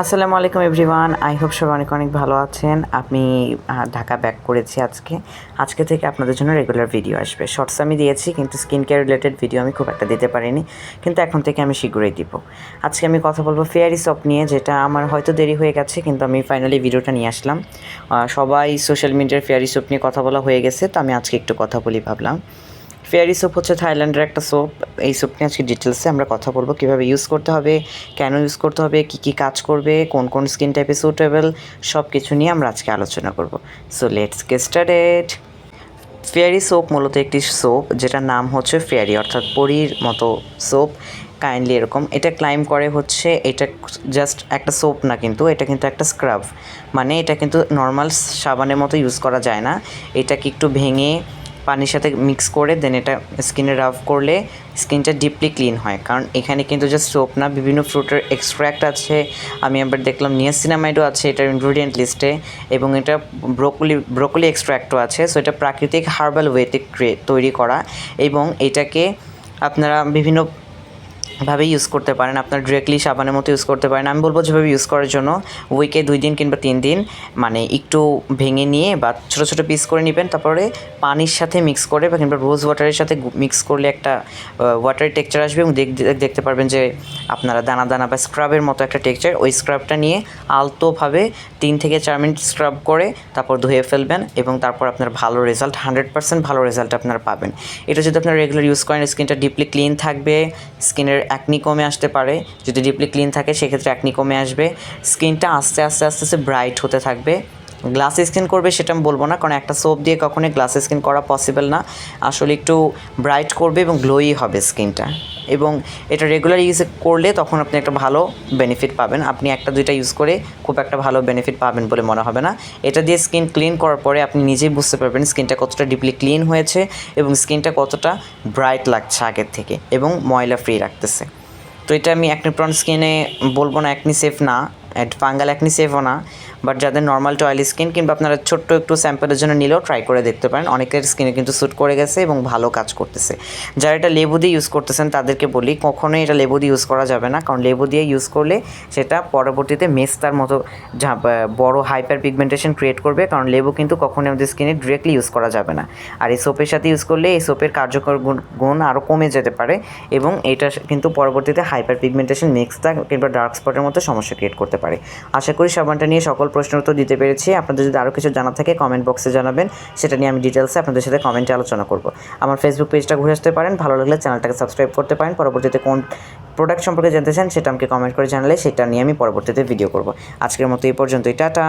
আসসালামু আলাইকুম, everyone. I hope সবাই অনেক অনেক ভালো আছেন। আমি ঢাকা ব্যাক করেছি আজকে। আজকে থেকে আপনাদের জন্য রেগুলার ভিডিও আসবে। শর্টস আমি দিয়েছি, কিন্তু স্কিন কেয়ার রিলেটেড ভিডিও আমি খুব একটা দিতে পারিনি। কিন্তু এখন থেকে আমি শীঘ্রই দিব। আজকে আমি কথা বলব ফেয়ারি সপ নিয়ে, যেটা আমার হয়তো দেরি হয়ে গেছে, কিন্তু আমি ফাইনালি ভিডিওটা নিয়ে আসলাম। সবাই সোশ্যাল মিডিয়ার ফেয়ারি সোপ নিয়ে কথা বলা হয়ে গেছে, তো আমি আজকে একটু কথা বলি ভাবলাম। ফেয়ারি সোপ হচ্ছে থাইল্যান্ডের একটা সোপ। এই সোপ নিয়ে আজকে ডিটেলসে আমরা কথা বলব। কীভাবে ইউজ করতে হবে, কেন ইউজ করতে হবে, কী কী কাজ করবে, কোন কোন স্কিন টাইপে সুটেবল সব কিছু নিয়ে আমরা আজকে আলোচনা করব। So let's get started fairy soap মূলত একটি সোপ, যেটার নাম হচ্ছে ফেয়ারি, অর্থাৎ পরীর মতো সোপ কাইন্ডলি এরকম। এটা ক্লাইম করে হচ্ছে, এটা জাস্ট একটা সোপ না কিন্তু, এটা কিন্তু একটা স্ক্রাব মানে এটা কিন্তু নর্মাল সাবানের মতো ইউজ করা যায় না। এটাকে একটু ভেঙে পানির সাথে মিক্স করে দেন এটা স্কিনে রাফ করলে স্কিনটা ডিপলি ক্লিন হয়। কারণ এখানে কিন্তু জাস্ট সোপ না, বিভিন্ন ফ্রুটের এক্সট্র্যাক্ট আছে। আমি আবার দেখলাম নিয়াসিনামাইডও আছে এটার ইনগ্রিডিয়েন্ট লিস্টে এবং এটা ব্রোকলি ব্রোকলি এক্সট্র্যাক্টও আছে। সো এটা প্রাকৃতিক হার্বাল ওয়েতে তৈরি করা। এবং এটাকে আপনারা বিভিন্ন ভাবে ইউজ করতে পারেন। আপনার ডিরেক্টলি সাবানের মতো ইউজ করতে পারেন। আমি বলব যেভাবে ইউজ করার জন্য উইকে দুই দিন কিংবা তিন দিন মানে একটু ভেঙে নিয়ে বা ছোটো ছোটো পিস করে নেবেন, তারপরে পানির সাথে মিক্স করে বা কিংবা রোজ ওয়াটারের সাথে মিক্স করলে একটা ওয়াটারের টেক্সচার আসবে এবং দেখ- দেখ- দেখতে পারবেন যে আপনারা দানা দানা বা স্ক্রাবের মতো একটা টেক্সচার ওই স্ক্রাবটা নিয়ে আলতোভাবে তিন থেকে চার মিনিট স্ক্রাব করে তারপর ধুয়ে ফেলবেন এবং তারপর আপনার ভালো রেজাল্ট হান্ড্রেড পার্সেন্ট ভালো রেজাল্ট আপনারা পাবেন। এটা যদি আপনারা রেগুলার ইউজ করেন স্কিনটা ডিপলি ক্লিন থাকবে স্কিনের অ্যাকনি কমে আসতে পারে। যদি ডিপলি ক্লিন থাকে, সেক্ষেত্রে অ্যাকনি কমে আসবে। স্কিনটা আস্তে আস্তে আস্তে আস্তে ব্রাইট হতে থাকবে। গ্লাস স্কিন করবে সেটা আমি বলব না, কারণ একটা সোপ দিয়ে কখনোই গ্লাস স্কিন করা পসিবল না। আসলে একটু ব্রাইট করবে এবং গ্লোই হবে স্কিনটা এবং এটা রেগুলার ইউজ করলে তখন আপনি একটা ভালো বেনিফিট পাবেন। আপনি একটা, দুইটা ইউজ করে খুব একটা ভালো বেনিফিট পাবেন বলে মনে হবে না। এটা দিয়ে স্কিন ক্লিন করার পরে আপনি নিজেই বুঝতে পারবেন স্কিনটা কতটা ডিপলি ক্লিন হয়েছে এবং স্কিনটা কতটা ব্রাইট লাগছে আগের থেকে এবং ময়লা ফ্রি রাখতেছে। তো এটা আমি একনি প্রন স্কিনে বলব না অ্যাকনি সেফ না। ফাঙ্গাল অ্যাকনি সেফও না বাট যাদের নর্মাল টু অয়েলি স্কিন কিংবা আপনারা ছোট্ট একটু স্যাম্পলের জন্য নিলেও ট্রাই করে দেখতে পারেন। অনেকের স্কিনে কিন্তু স্যুট করে গেছে এবং ভালো কাজ করতেছে। যারা এটা লেবু দিয়ে ইউজ করতেছেন, তাদেরকে বলি কখনোই এটা লেবু দিয়ে ইউজ করা যাবে না, কারণ লেবু দিয়ে ইউজ করলে সেটা পরবর্তীতে মেস্তার মতো বড় হাইপার পিগমেন্টেশন ক্রিয়েট করবে, কারণ লেবু কিন্তু কখনোই আমাদের স্কিনে ডিরেক্টলি ইউজ করা যাবে না। আর এই সোপের সাথে ইউজ করলে এই সোপের কার্যকর গুণ- আরও কমে যেতে পারে এবং এটা কিন্তু পরবর্তীতে হাইপার পিগমেন্টেশন মিক্সটা কিংবা ডার্ক স্পটের মতো সমস্যা ক্রিয়েট করতে পারে। আশা করি সাবানটা নিয়ে সকল প্রশ্নের উত্তর দিতে পেরেছি। আপনাদের যদি আরও কিছু জানা থাকে কমেন্ট বক্সে জানাবেন। সেটা নিয়ে আমি ডিটেলসে আপনাদের সাথে কমেন্টে আলোচনা করব। আমার ফেসবুক পেজটা ঘুরে আসতে পারেন। ভালো লাগলে চ্যানেলটাকে সাবস্ক্রাইব করতে পারেন। পরবর্তীতে কোন প্রোডাক্ট সম্পর্কে জানতে চান, সেটা আমাকে কমেন্ট করে জানালে সেটা নিয়ে আমি পরবর্তীতে ভিডিও করব। আজকের মতো এই পর্যন্তই। টাটা!